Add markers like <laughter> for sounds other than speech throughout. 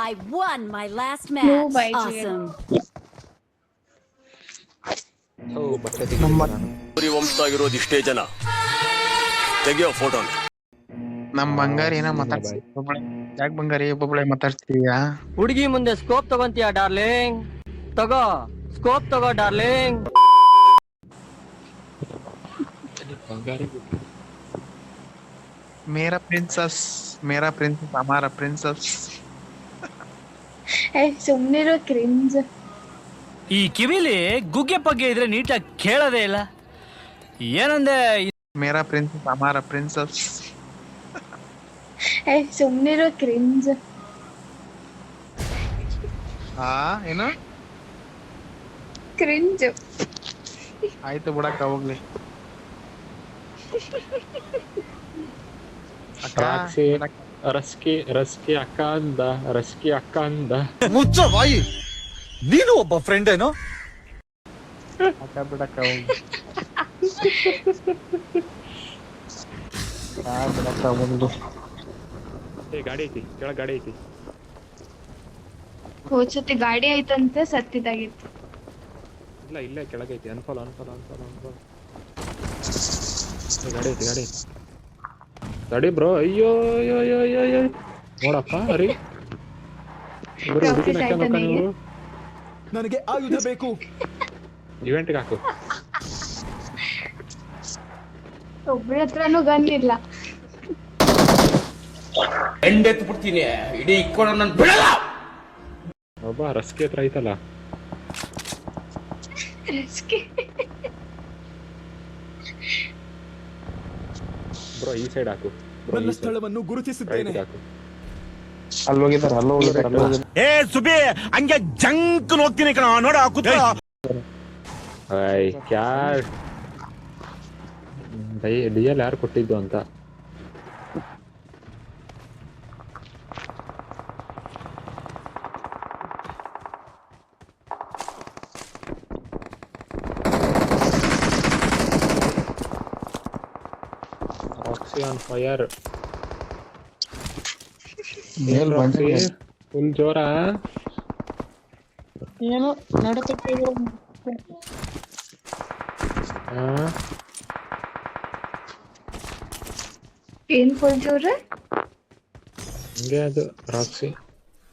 I won my last match. by GM. awesome. ಓ ಬಟ್ಟೆ ನಮ್ಮ ಕುರಿ ವಂಶದಾಗಿರೋದು ಇಷ್ಟೇ ಜನ ತೆಗಿಯೋ ಫೋಟೋನ ನಮ್ ಬಂಗಾರಿ ಏನೋ ಮಾತಾಡ್ಸಿ ಯಾಕೆ ಬಂಗಾರಿ ಒಬ್ಬೊಬ್ಳೆ ಮಾತಾಡ್ತೀಯಾ ಹುಡುಗಿ ಮುಂದೆ ಸ್ಕೋಪ್ ತಗೊಂತೀಯ ಡಾರ್ಲಿಂಗ್ ತಗೋ ಸ್ಕೋಪ್ ತಗೋ ಡಾರ್ಲಿಂಗ್ ಬಂಗಾರಿ ಮೇರಾ ಪ್ರಿನ್ಸಸ್ ಮೇರಾ ಪ್ರಿನ್ಸಸ್ ಅಮಾರ ಪ್ರಿನ್ಸಸ್ ಏ ಸುಮ್ನಿರೋ ಕ್ರಿಂಜ್ ಈ ಕಿವಿಲಿ ಗುಗ್ಗೆ ಪಗ್ಗೆ ಇದ್ರೆ ನೀಟಾಗಿ ಕೇಳೋದೇ ಇಲ್ಲ. ಏನಂದೆ ಮೇರಾ ಪ್ರಿನ್ಸಸ್ ಅಮಾರ ಪ್ರಿನ್ಸಸ್. ಸುಮ್ನಿರೋ ಕ್ರಿಂಜ್ ಹಾ ಏನು? ಕ್ರಿಂಜ್ ಆಯ್ತು ಬಿಡಕ್ಕ ಹೋಗ್ಲಿ. ಬಿಡಕ್ಕ. ರಸ್ಕಿ ರಸ್ಕಿ ಅಕ್ಕ ಅಂದ ರಸ್ಕಿ ಅಕ್ಕ ಅಂದ ಮುಚ್ಚ ಬಾಯಿ ನೀನು ಒಬ್ಬ ಫ್ರೆಂಡ್ ಏನೋ ಅಕ್ಕ ಬಿಡಕ್ಕ ಬಿಡಕ್ಕ ಒಂದು ಏ ಗಾಡಿ ಐತಿ ಕೆಳಗ್ ಗಾಡಿ ಐತಿ. ಹೋದ್ಸತಿ ಗಾಡಿ ಐತಂತೆ ಸತ್ತಿದಾಗಿತ್ತು ಇಲ್ಲ ಇಲ್ಲೇ ಕೆಳಗೈತಿ ಅನ್ಫಾಲ್ ಅನ್ಫಾಲ್ ಅನ್ಫಾಲ್ ಅನ್ಫಾಲ್ ಏ ಗಾಡಿ ಐತಿ ಗಾಡಿ ಐತಿ. ತಡಿ ಬ್ರೋ. ಅಯ್ಯೋ ಅಯ್ಯೋ ಅಯ್ಯೋ ಅಯ್ಯೋ ಅಯ್ಯೋ. ನೋಡಪ್ಪ ನೀವು ನನಗೆ ಆಯುಧ ಬೇಕು. ಇವೆಂಟ್ಗೆ ಹಾಕು. ಒಬ್ರ ಹತ್ರನೂ ಗನ್ ಇಲ್ಲ. ಒಬ್ಬ ರಸ್ಕೆ ಹತ್ರ ಐತಲ್ಲ. ರಿಸ್ಕಿ. ಬ್ರೋ ಈ ಸೈಡ್ ಹಾಕು. ಬ್ರೋ ನನ್ನ ಸ್ಥಳವನ್ನು ಗುರುತಿಸಿದ್ದೇನೆ. ರೈಟ್ ಹಾಕು. ಅಲ್ಲಿ ಹೋಗಿದಾರೆ ಅಲ್ಲಿ ಹೋಗಿದಾರೆ ಅಲ್ಲಿ ಹೋಗಿದಾರೆ ಏ ಸುಬಿ ಹಂಗೆ ಜಂಕ್ ಹೋಗ್ತೀನಿ ಕಣ ನೋಡ ಕೂತ ಐ ಕ್ಯಾರ್ ಡೈ ಡಿಎಲ್ ಯಾರು ಕೊಟ್ಟಿದ್ದು ಅಂತ? ರಾಕ್ಸಿ ಆನ್ ಫೈರ್ ಮೇಲ್ ಬಂದಿದೆ. ಫುಲ್ ಜೋರ ಏನು ನಡೀತೈತೆ? ಹಾ ಏನ್ ಫುಲ್ ಜೋರ ಹಿಂಗೆ ಅದು ರಾಕ್ಸಿ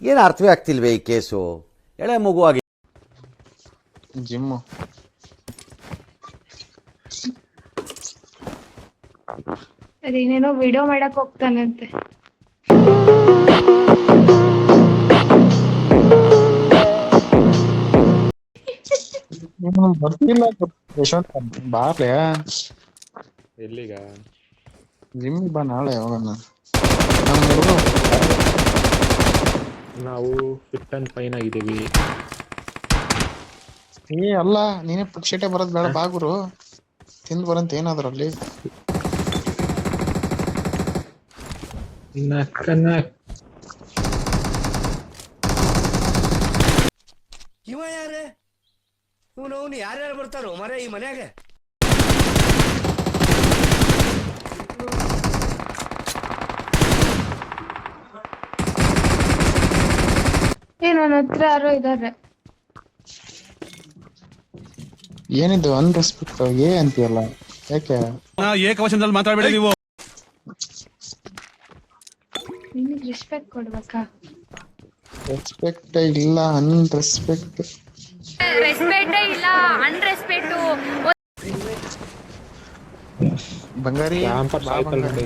ಏನು ಅರ್ಥವೇ ಆಗ್ತಿಲ್ವೇ ಈ ಕೇಸು ಎಳೆ ಮಗುವಾಗಿ ಜಿಮ್ಮು ಅದೇನೇನೋ ವಿಡಿಯೋ ಮಾಡಕ್ ಹೋಗ್ತಾನಂತೆ. ಬರ್ತಿಲ್ಲ ಯಶವಂತ ಬಾರ್ಲೆ ಎಲ್ಲಿಗ? ನಿಮ್ಗೆ ಬಾ ನಾಳೆ ಯಾವಾಗ ನಾವು ಫಿಟ್ ಅಂಡ್ ಫೈನ್ ಆಗಿದ್ದೀವಿ. ಏ ಅಲ್ಲ ನೀನೇ ಪುಕ್ಷಟೆ ಬರೋದ್ ಬೇಡ ಬಾಗುರು ಬರಂತೆ ಬರಂತ ಏನಾದ್ರು ಅಲ್ಲಿ ನಕ್ಕ ನಕ್ ಇವ ಯಾರೇ? ಇವನು ಅವನು ಯಾರ್ಯಾರು ಬರ್ತಾರೋ ಮರೆ ಈ ಮನ್ಯಾಗ ಏ ನನ್ನ ಹತ್ರ ಯಾರೋ ಇದಾರೆ. ಏನಿದು ಅನ್ರೆಸ್ಪೆಕ್ಟ್ ಏ ಅಂತೀಯಲ್ಲ? ಯಾಕೆ? ಏಕವಚನದಲ್ಲಿ ಮಾತಾಡಬೇಡಿ ನೀವು ನಿನಗ್ ರೆಸ್ಪೆಕ್ಟ್ ಕೊಡ್ಬೇಕಾ ರೆಸ್ಪೆಕ್ಟ್ ಇಲ್ಲ ಅನ್ರೆಸ್ಪೆಕ್ಟ್ ರೆಸ್ಪೆಕ್ಟ್ ಇಲ್ಲ ಅನ್ರೆಸ್ಪೆಕ್ಟು ಬಂಗಾರಿ ಕ್ಯಾಂಪರ್ ಬಾ ಆಯ್ತಲ್ಲ ಬಂಗಾರಿ.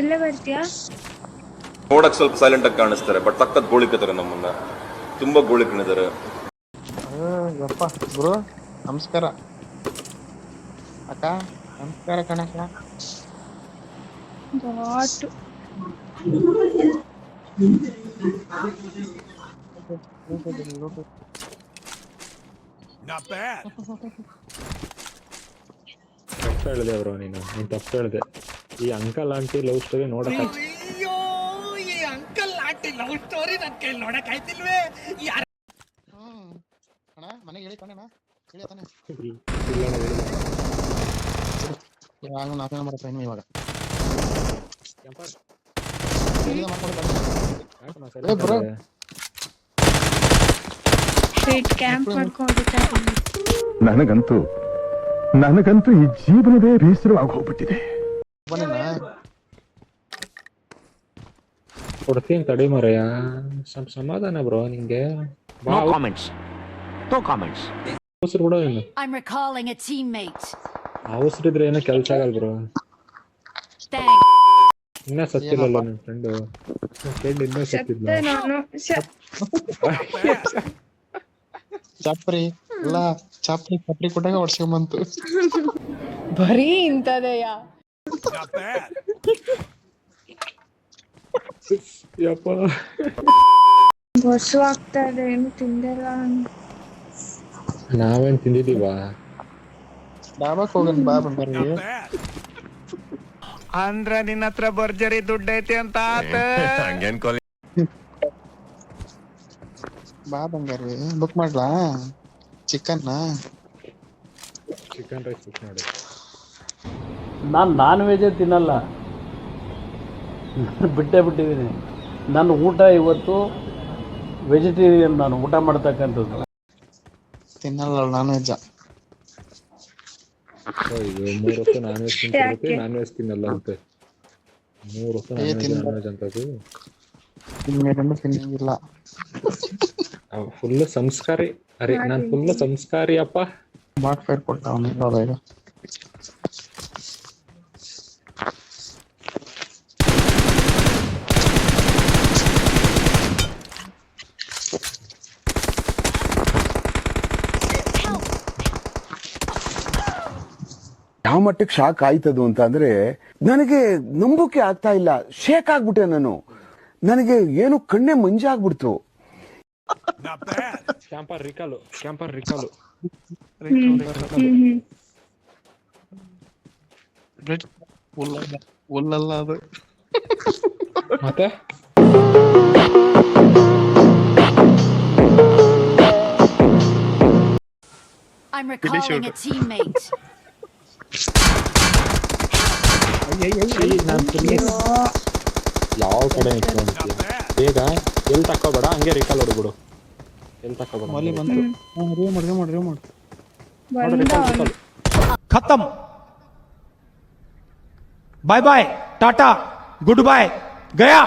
ಇಲ್ಲೇ ಬರ್ತೀಯಾ? ನೋಡಕ್ ಸ್ವಲ್ಪ ಸೈಲೆಂಟ್ ಆಗಿ ಕಾಣಿಸ್ತಾರೆ ಬಟ್ ತಕ್ಕದ್ ಗೋಳಿಕತಾರೆ ನಮ್ಮನ್ನ. ತುಂಬಾ ಗೋಳಿಕಣಿದ್ದಾರೆ ಕಣಿದಾರೆ ಯಪ್ಪ ಗುರು ನಮಸ್ಕಾರ. ಅಕ್ಕ ನಮಸ್ಕಾರ ಕಣಕ್ಕ. ಘಾಟು ತಪ್ಪು ಹೇಳಿದೆ ಬ್ರೋ ನೀನು. ನೀನ್ ತಪ್ಪು ಹೇಳಿದೆ. ಈ ಅಂಕಲ್ ಆಂಟಿ ಲವ್ ಸ್ಟೋರಿ ನೋಡಕ್ ಅಯ್ಯೋ ಈ ಅಂಕಲ್ ಆಂಟಿ ಲವ್ ಸ್ಟೋರಿ ನನ್ ಕೈಲಿ ನೋಡಕ್ ಆಯ್ತಿಲ್ವೇ? ಹ್ಮ್. ಅಣ್ಣ ಮನೆಗೆ ಹೇಳಿ ಕಣಣ್ಣ ಹೇಳಿ ತಾನೆ. ಇಲ್ಲ ನಾನು ನಾಲ್ಕು ನಂಬರ್ ಟೈಮ್ ಇವಾಗ ಕ್ಯಾಂಪರ್ ಏನಿದೆ ಮಾಡ್ಕೊಂಡು ಬನ್ನಿ. ಯಾಕಣ್ಣ ಏ ಬ್ರೋ silent ಸ್ಟ್ರೀಟ್ ಕ್ಯಾಂಪ್ ಮಾಡ್ಕೊಂಡಿದ್ದಾರೆ ನನಗಂತೂ ನನಗಂತೂ ಈ ಜೀವನವೇ ಬೇಸರವಾಗಿ ಹೋಗ್ಬಿಟ್ಟಿದೆ ಕೊಡ್ತೀನಿ ತಡಿ ಮರೆಯ. ಸ್ವಲ್ಪ ಸಮಾಧಾನ ಬ್ರೋ ನಿಂಗೆ. ಬಾ ಕಾಮೆಂಟ್ಸ್ ನೋ ಕಾಮೆಂಟ್ಸ್ ಅವಸರ ಬಿಡೋ ಇನ್ನು. I'm recalling a teammate. ಅವಸರಿದ್ರೆ ಏನೋ ಕೆಲ್ಸ ಆಗಲ್ಲ ಬ್ರೋ. Thanks. ಇನ್ನ ಸತ್ತಿಲ್ಲಲ್ಲ ನಿನ್ ಫ್ರೆಂಡು ಕೇಳಿ ಇನ್ನೂ ಸತ್ತಿಲ್ಲ. ಸತ್ತೆ ನಾನು. ಚಾಪ್ರಿ ಎಲ್ಲ ಚಾಪ್ರಿ ಚಾಪ್ರಿ ಕೊಟ್ಟಾಗ ಹೊಡ್ಸ್ಕೊಂಬಂತು ಬರೀ ಇಂಥದೆಯಾ? ಯಪ್ಪ. ಬಸ್ಸು ಆಗ್ತಾ ಇದೆ ಏನು ತಿಂದಿಲ್ಲ? ನಾವೇನ್ ತಿಂದಿದೀವಾ? ಡಾಬಾಕ್ ಹೋಗನ್ ಬಾ ಬಂಗಾರಿ ಅಂದ್ರ ನಿನ್ನ ಹತ್ರ ಭರ್ಜರಿ ದುಡ್ಡು ಐತಿ ಅಂತ ಆತ. <laughs> ಬಾ ಬಂಗಾರಿ ಬುಕ್ ಮಾಡ್ಲಾ? ಚಿಕನ್ ಚಿಕನ್ ರೈಸ್ ಬುಕ್ ಮಾಡಿ. ನಾನು ನಾನ್ ವೆಜ್ ತಿನ್ನಲ್ಲ. <laughs> ಬಿಟ್ಟೇ ಬಿಟ್ಟಿದ್ದೀನಿ. ನನ್ನ ಊಟ ಇವತ್ತು ವೆಜಿಟೇರಿಯನ್ ನಾನು ಊಟ ಮಾಡ್ತಕ್ಕಂಥದ್ದು. ತಿನ್ನಲ್ಲ ನಾನ್ ವೆಜ್ ಅಯ್ಯೋ ಮೂರ್ ಹೊತ್ತು ನಾನ್ ವೆಜ್ ತಿಂತಿರುತ್ತೆ ನಾನ್ ವೆಜ್ ತಿನ್ನಲ್ಲ ಅಂತೆ. ಮೂರ್ ಹೊತ್ತು ನಾನ್ ವೆಜ್ ನಾನ್ ವೆಜ್ ಅಂತದ್ದು ತಿನ್ನಂಗಿಲ್ಲ ಫುಲ್ ಸಂಸ್ಕಾರಿ ಅರೆ ನಾನ್ ಫುಲ್ ಸಂಸ್ಕಾರಿ ಅಪ್ಪ ಬಾಟ್ ಫೈರ್ ಕೊಟ್ಟ ಅವನಿಲ್ಲ ಈಗ ಯಾವ ಮಟ್ಟಕ್ಕೆ ಶಾಕ್ ಆಯ್ತದು ಅಂತ ಅಂದ್ರೆ ನನಗೆ ನಂಬಿಕೆ ಆಗ್ತಾ ಇಲ್ಲ. ಶೇಕ್ ಆಗ್ಬಿಟ್ಟೆ ನಾನು. ನನಗೆ ಏನು ಕಣ್ಣೆ ಮಂಜಾಗ್ಬಿಡ್ತು ಕ್ಯಾಂಪರ್ ರಿಕಾಲು ಕ್ಯಾಂಪರ್ ರಿಕಾಲು ಅದು ಮತ್ತೆ? I'm recalling a teammate. ನಾನು ಸುಮ್ಮನೆ ಯಾವ ಕಡೆ ಬೇಗ ಎಲ್ಲಿ ತಕ್ಕೋಬೇಡ ಹಂಗೆ ರಿಕಾಲ್ ಹೊಡ್ಬಿಡು ಎಲ್ಲಿ ತಕ್ಕೋಬೇಡ ಮಲ್ಲಿ ಖತಮ್ bye bye tata good bye Gaya